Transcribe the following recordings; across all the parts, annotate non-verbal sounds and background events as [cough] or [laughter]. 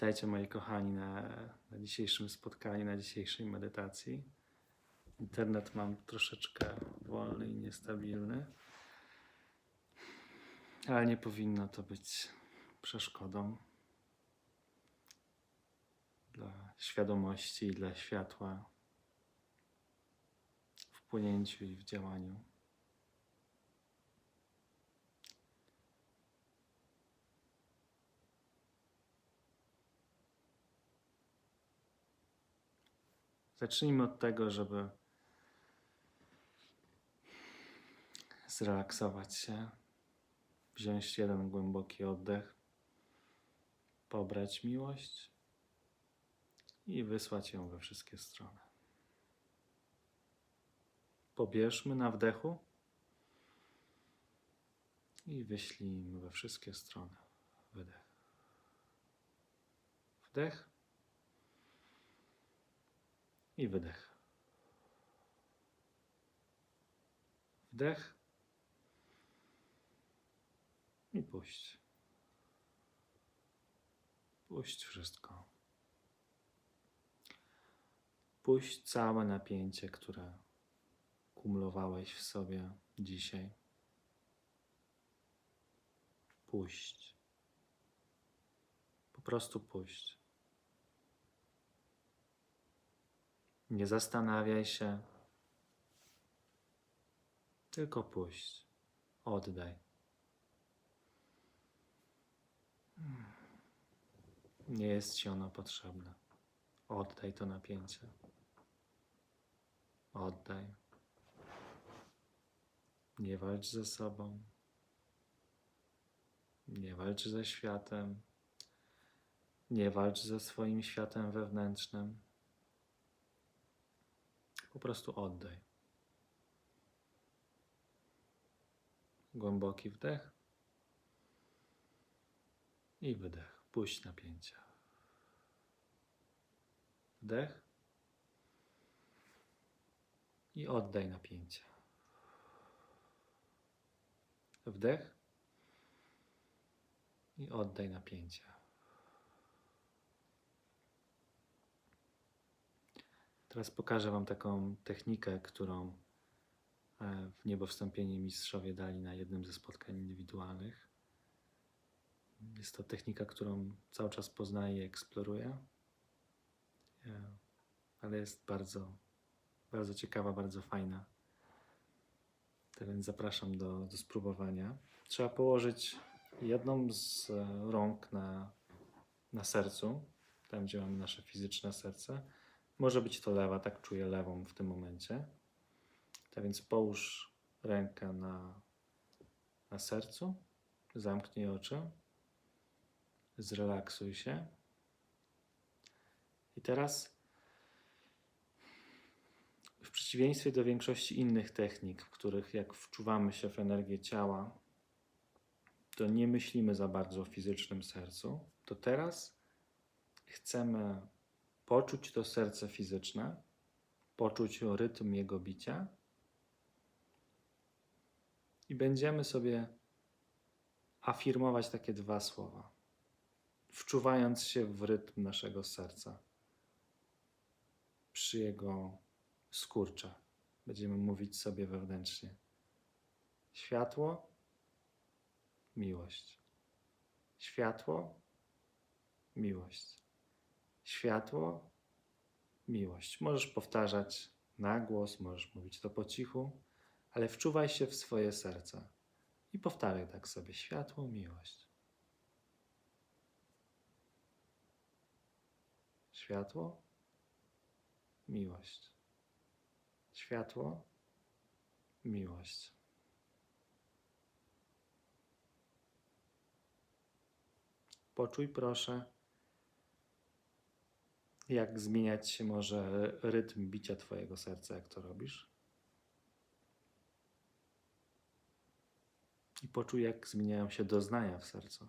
Witajcie moi kochani na, na dzisiejszym spotkaniu, na dzisiejszej medytacji. Internet mam troszeczkę wolny i niestabilny, ale nie powinno to być przeszkodą dla świadomości i dla światła w płynięciu i w działaniu. Zacznijmy od tego, żeby zrelaksować się, wziąć jeden głęboki oddech, pobrać miłość i wysłać ją we wszystkie strony. Pobierzmy na wdechu i wyślijmy we wszystkie strony. Wydech. Wdech i wydech. Wdech i puść. Puść wszystko. Puść całe napięcie, które kumulowałeś w sobie dzisiaj. Puść. Po prostu puść. Nie zastanawiaj się, tylko puść. Oddaj. Nie jest ci ono potrzebne. Oddaj to napięcie. Oddaj. Nie walcz ze sobą. Nie walcz ze światem. Nie walcz ze swoim światem wewnętrznym. Po prostu oddaj. Głęboki wdech i wydech. Puść napięcie. Wdech i oddaj napięcie. Wdech i oddaj napięcie. Teraz pokażę Wam taką technikę, którą e, w niebo wstąpienie mistrzowie dali na jednym ze spotkań indywidualnych. Jest to technika, którą cały czas poznaję i eksploruję, E, ale jest bardzo, bardzo ciekawa, bardzo fajna. Tak więc zapraszam do, do spróbowania. Trzeba położyć jedną z e, rąk na, na sercu, tam gdzie mamy nasze fizyczne serce. Może być to lewa, tak czuję lewą w tym momencie. Tak więc połóż rękę na, na sercu, zamknij oczy, zrelaksuj się. I teraz, w przeciwieństwie do większości innych technik, w których jak wczuwamy się w energię ciała, to nie myślimy za bardzo o fizycznym sercu, to teraz chcemy poczuć to serce fizyczne, poczuć rytm jego bicia i będziemy sobie afirmować takie dwa słowa, wczuwając się w rytm naszego serca przy jego skurcze. Będziemy mówić sobie wewnętrznie: światło, miłość. Światło, miłość. Światło, miłość. Możesz powtarzać na głos, możesz mówić to po cichu, ale wczuwaj się w swoje serce i powtarzaj tak sobie: światło, miłość. Światło, miłość. Światło, miłość. Poczuj proszę, jak zmieniać się może rytm bicia Twojego serca, jak to robisz. I poczuj, jak zmieniają się doznania w sercu.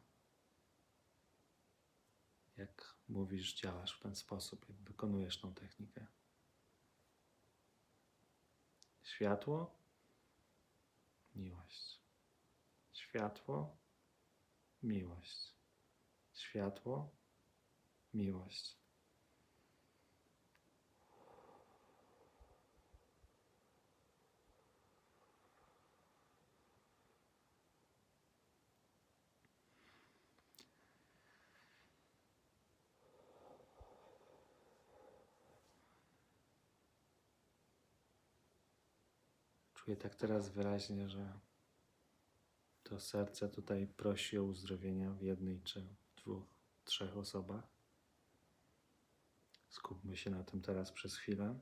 Jak mówisz, działasz w ten sposób, jak wykonujesz tą technikę. Światło, miłość. Światło, miłość. Światło, miłość. Czuję tak teraz wyraźnie, że to serce tutaj prosi o uzdrowienia w jednej czy dwóch, trzech osobach. Skupmy się na tym teraz przez chwilę.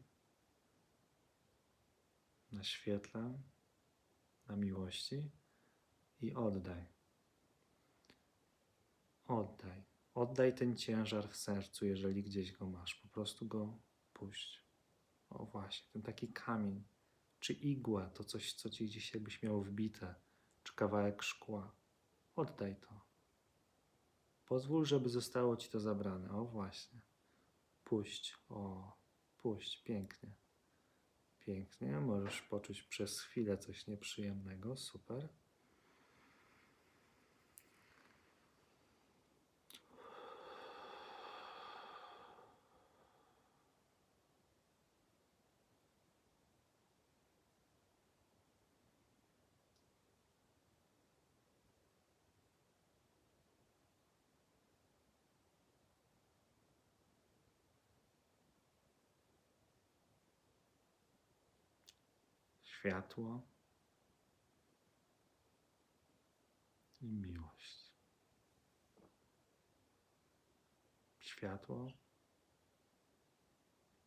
Na świetle, na miłości i oddaj. Oddaj. Oddaj ten ciężar w sercu, jeżeli gdzieś go masz. Po prostu go puść. O właśnie, ten taki kamień, czy igła, to coś, co ci gdzieś jakbyś miał wbite, czy kawałek szkła. Oddaj to. Pozwól, żeby zostało ci to zabrane. O właśnie. Puść. O, puść. Pięknie. Pięknie. Możesz poczuć przez chwilę coś nieprzyjemnego. Super. Światło i miłość. Światło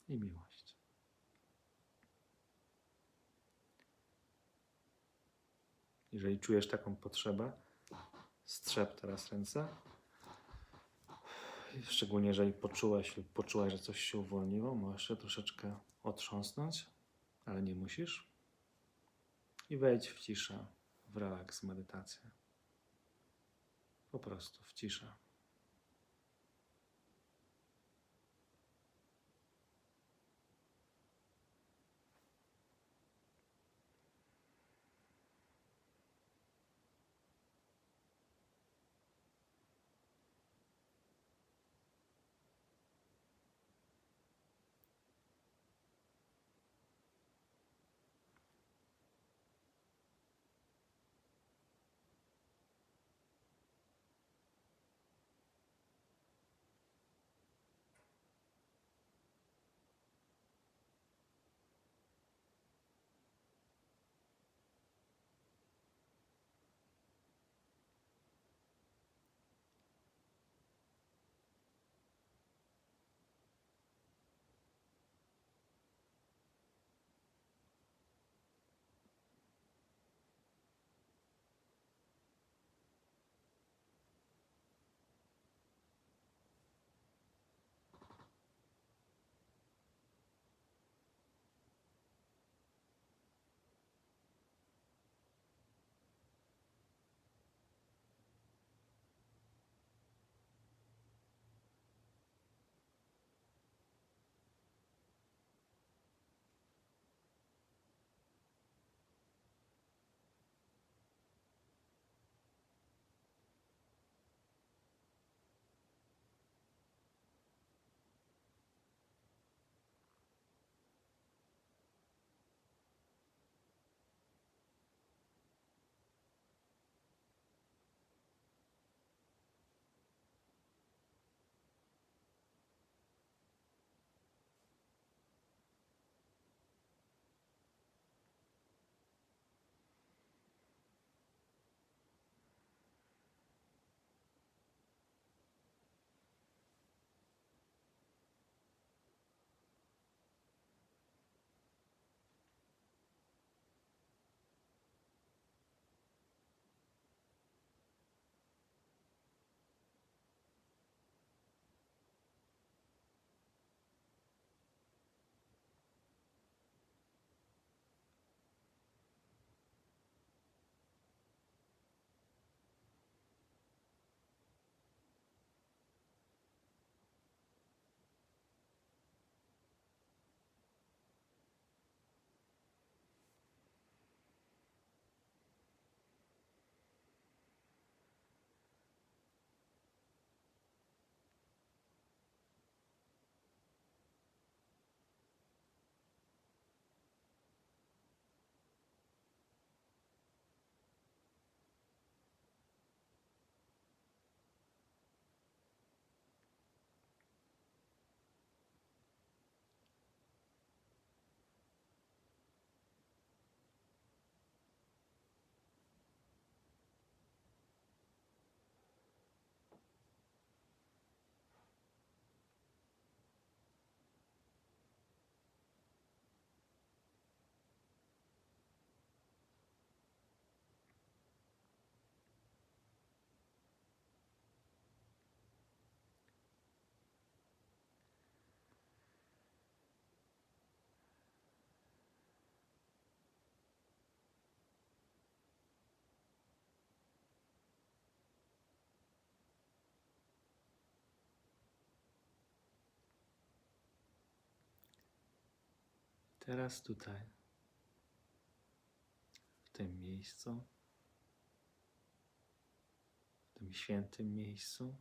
i miłość. Jeżeli czujesz taką potrzebę, strzep teraz ręce. Szczególnie jeżeli poczułeś lub poczułaś, że coś się uwolniło, możesz się troszeczkę otrząsnąć, ale nie musisz. I wejdź w ciszę, w relaks, medytację. Po prostu w ciszę. Teraz tutaj, w tym miejscu, w tym świętym miejscu,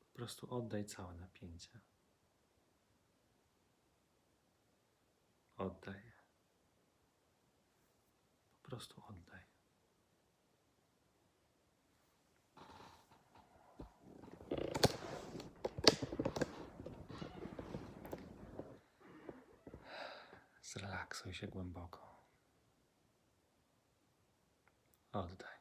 po prostu oddaj całe napięcie. Oddaj. Po prostu oddaj. Zrelaksuj się głęboko. Oddaj.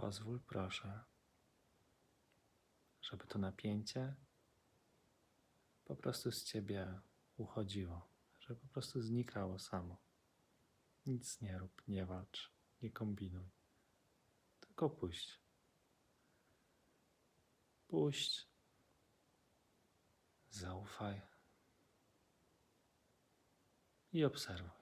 Pozwól, proszę, żeby to napięcie po prostu z ciebie uchodziło, żeby po prostu znikało samo. Nic nie rób, nie walcz, nie kombinuj, tylko puść. Puść, zaufaj i obserwuj.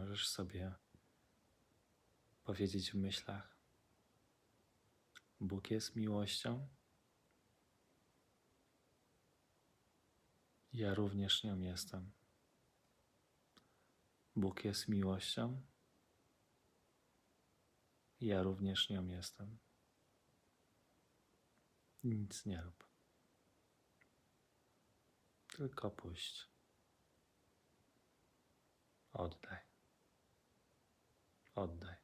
Możesz sobie powiedzieć w myślach: Bóg jest miłością. Ja również nią jestem. Bóg jest miłością. Ja również nią jestem. Nic nie rób. Tylko puść. Oddaj. Oddaj. Puść.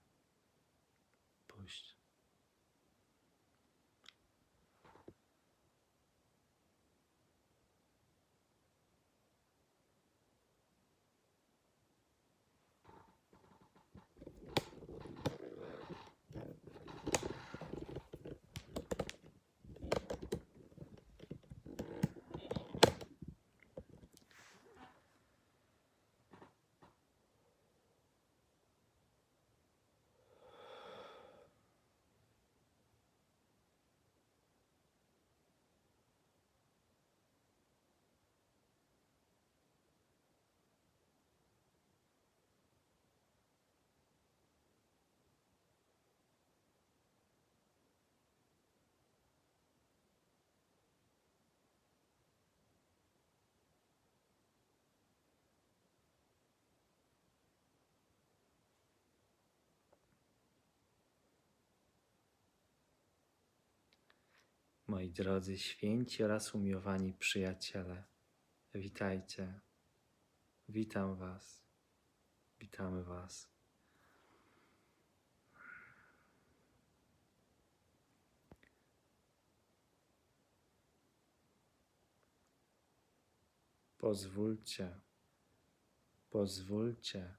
Moi drodzy święci oraz umiłowani przyjaciele, witajcie. Witam Was. Witamy Was. Pozwólcie, pozwólcie,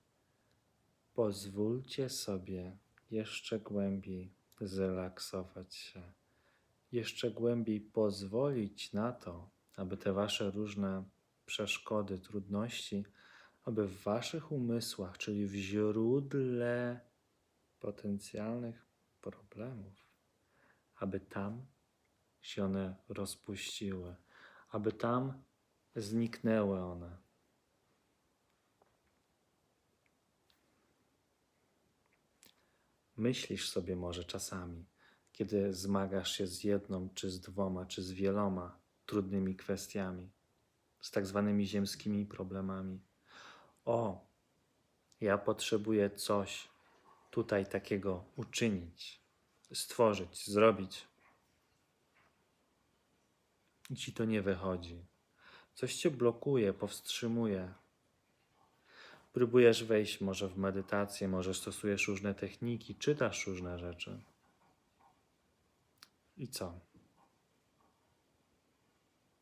pozwólcie sobie jeszcze głębiej zrelaksować się, jeszcze głębiej pozwolić na to, aby te Wasze różne przeszkody, trudności, aby w Waszych umysłach, czyli w źródle potencjalnych problemów, aby tam się one rozpuściły, aby tam zniknęły one. Myślisz sobie może czasami, kiedy zmagasz się z jedną, czy z dwoma, czy z wieloma trudnymi kwestiami, z tak zwanymi ziemskimi problemami. O, ja potrzebuję coś tutaj takiego uczynić, stworzyć, zrobić. I ci to nie wychodzi. Coś cię blokuje, powstrzymuje. Próbujesz wejść może w medytację, może stosujesz różne techniki, czytasz różne rzeczy. I co?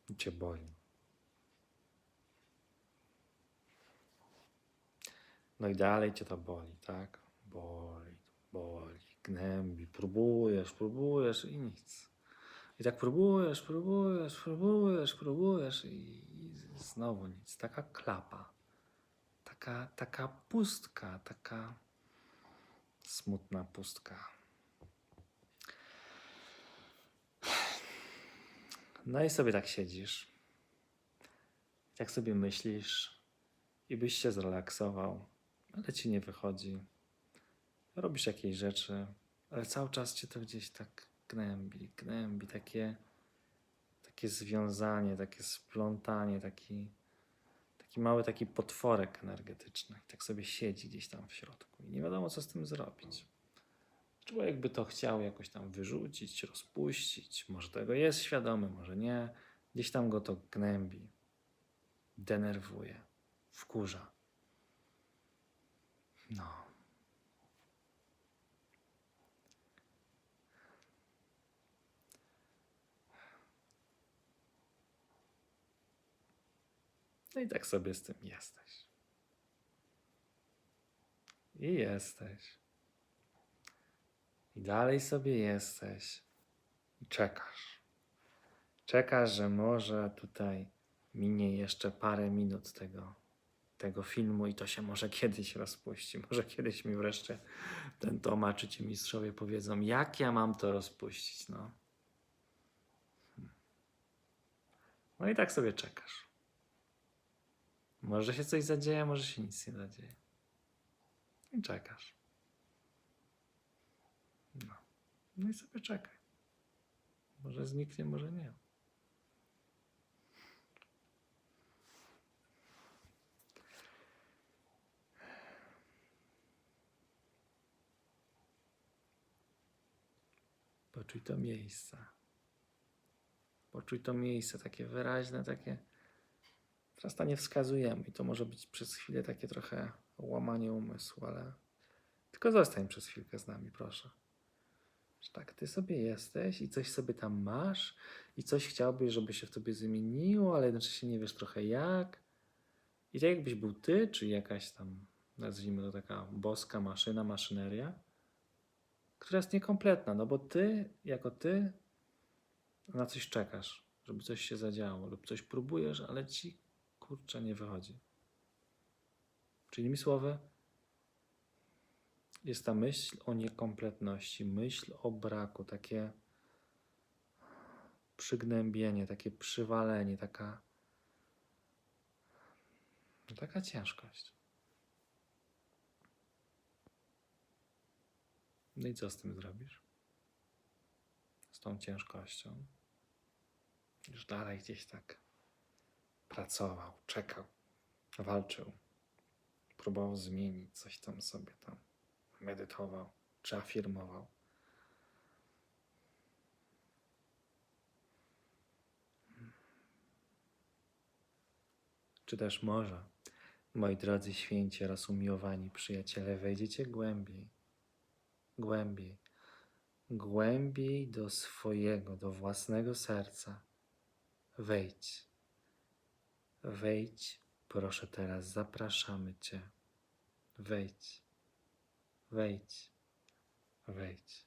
I cię boli. No i dalej cię to boli, tak? Boli, boli, gnębi, próbujesz, próbujesz i nic. I tak próbujesz, próbujesz, próbujesz, próbujesz i, i znowu nic. Taka klapa. Taka, taka pustka, taka smutna pustka. No i sobie tak siedzisz. Tak sobie myślisz i byś się zrelaksował, ale ci nie wychodzi. Robisz jakieś rzeczy, ale cały czas cię to gdzieś tak gnębi, gnębi, takie, takie związanie, takie splątanie, taki, taki mały taki potworek energetyczny. Tak sobie siedzi gdzieś tam w środku i nie wiadomo, co z tym zrobić. Człowiek by to chciał jakoś tam wyrzucić, rozpuścić. Może tego jest świadomy, może nie. Gdzieś tam go to gnębi, denerwuje, wkurza. No. No i tak sobie z tym jesteś. I jesteś. I dalej sobie jesteś. I czekasz. Czekasz, że może tutaj minie jeszcze parę minut tego, tego filmu i to się może kiedyś rozpuści. Może kiedyś mi wreszcie ten Toma czy ci mistrzowie powiedzą, jak ja mam to rozpuścić. No. No i tak sobie czekasz. Może się coś zadzieje, może się nic nie zadzieje. I czekasz. No. No i sobie czekaj. Może zniknie, może nie. Poczuj to miejsce. Poczuj to miejsce, takie wyraźne, takie. Teraz to nie wskazujemy i to może być przez chwilę takie trochę łamanie umysłu, ale tylko zostań przez chwilkę z nami, proszę. Że tak, ty sobie jesteś i coś sobie tam masz i coś chciałbyś, żeby się w tobie zmieniło, ale jednocześnie nie wiesz trochę jak. I tak jakbyś był ty, czy jakaś tam, nazwijmy to taka boska maszyna, maszyneria, która jest niekompletna, no bo ty, jako ty, na coś czekasz, żeby coś się zadziało, lub coś próbujesz, ale ci kurczę nie wychodzi. Czyli innymi słowy, jest ta myśl o niekompletności, myśl o braku, takie przygnębienie, takie przywalenie, taka, no taka ciężkość. No i co z tym zrobisz? Z tą ciężkością? Już dalej gdzieś tak pracował, czekał, walczył, próbował zmienić coś tam sobie tam, medytował czy afirmował. Czy też może, moi drodzy święci oraz umiłowani przyjaciele, wejdziecie głębiej, głębiej, głębiej do swojego, do własnego serca. Wejdź. Wejdź, proszę teraz, zapraszamy Cię. Wejdź wejdź, wejdź.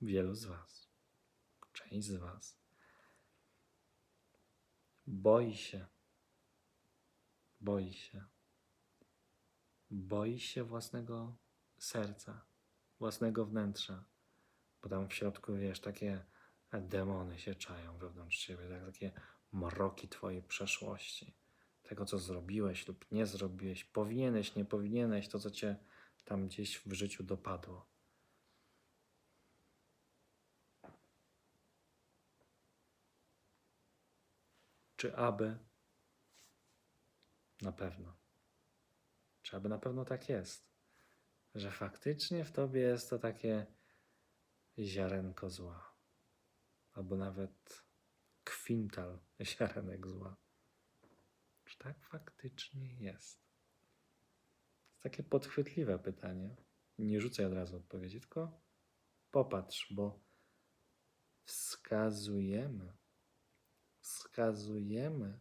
Wielu z Was, część z Was, boi się, boi się, boi się własnego serca, własnego wnętrza, bo tam w środku, wiesz, takie demony się czają wewnątrz Ciebie, tak, takie mroki Twojej przeszłości, tego, co zrobiłeś lub nie zrobiłeś, powinieneś, nie powinieneś, to, co Cię tam gdzieś w życiu dopadło. Czy aby? Na pewno. Czy aby na pewno tak jest? Że faktycznie w tobie jest to takie ziarenko zła, albo nawet kwintal [laughs] ziarenek zła. Czy tak faktycznie jest? To jest takie podchwytliwe pytanie. Nie rzucaj od razu odpowiedzi, tylko popatrz, bo wskazujemy wskazujemy,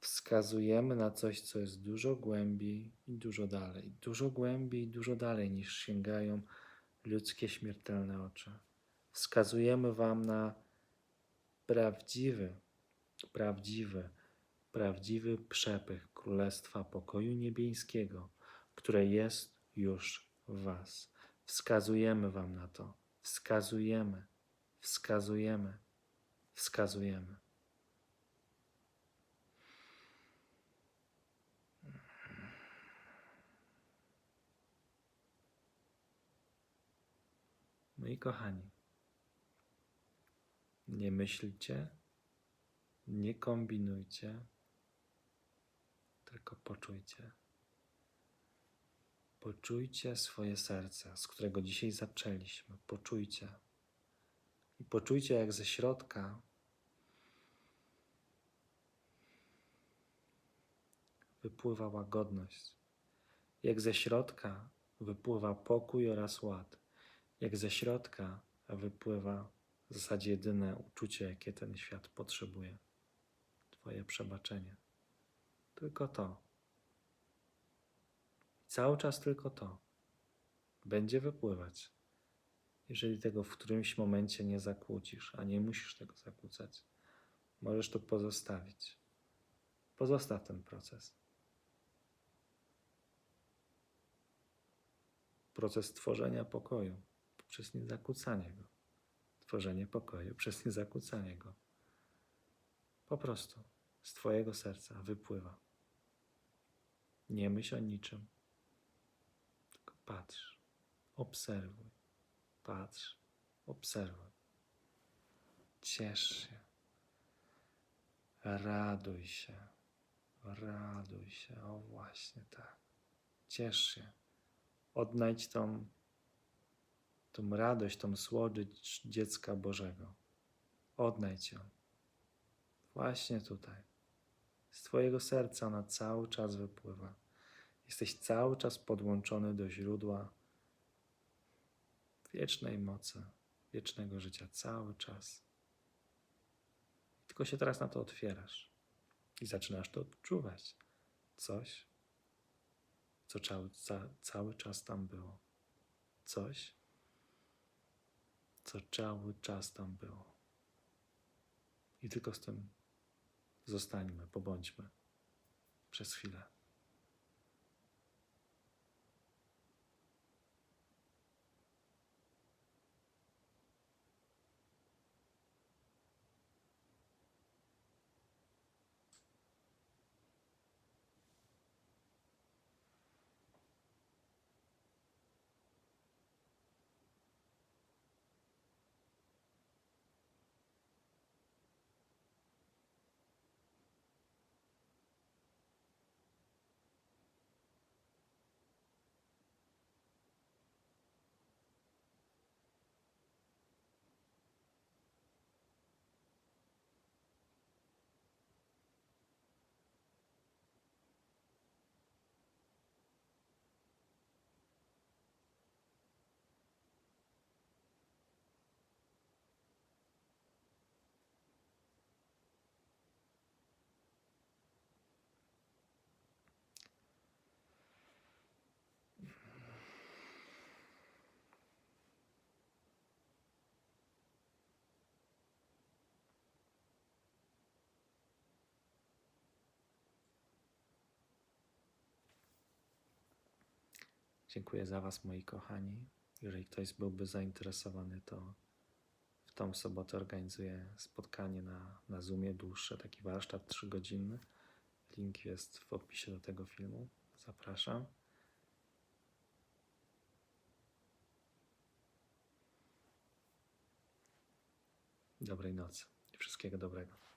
wskazujemy na coś, co jest dużo głębiej i dużo dalej, dużo głębiej i dużo dalej niż sięgają ludzkie śmiertelne oczy. Wskazujemy Wam na prawdziwy, prawdziwy, prawdziwy przepych Królestwa Pokoju Niebieskiego, które jest już w Was. Wskazujemy Wam na to. Wskazujemy, wskazujemy, wskazujemy. Moi kochani, nie myślcie, nie kombinujcie, tylko poczujcie. Poczujcie swoje serce, z którego dzisiaj zaczęliśmy. Poczujcie. I poczujcie, jak ze środka wypływa łagodność, jak ze środka wypływa pokój oraz ład jak ze środka wypływa w zasadzie jedyne uczucie, jakie ten świat potrzebuje Twoje przebaczenie. Tylko to. Cały czas tylko to będzie wypływać. Jeżeli tego w którymś momencie nie zakłócisz, a nie musisz tego zakłócać, możesz to pozostawić. Pozostaw ten proces. Proces tworzenia pokoju przez niezakłócanie go. Tworzenie pokoju przez niezakłócanie go. Po prostu z Twojego serca wypływa. Nie myśl o niczym, tylko patrz, obserwuj, patrz, obserwuj. Ciesz się, raduj się, raduj się, o właśnie tak. Ciesz się, odnajdź tą tą radość, tą słodycz dziecka Bożego. Odnajdź ją. Właśnie tutaj. Z Twojego serca ona cały czas wypływa. Jesteś cały czas podłączony do źródła wiecznej mocy, wiecznego życia, cały czas. Tylko się teraz na to otwierasz i zaczynasz to odczuwać. Coś, co cały, ca, cały czas tam było. Coś, co cały czas tam było. I tylko z tym zostańmy, pobądźmy przez chwilę. Dziękuję za Was, moi kochani. Jeżeli ktoś byłby zainteresowany, to w tą sobotę organizuję spotkanie na, na Zoomie, dłuższe, taki warsztat trzygodzinny. Link jest w opisie do tego filmu. Zapraszam. Dobrej nocy i wszystkiego dobrego.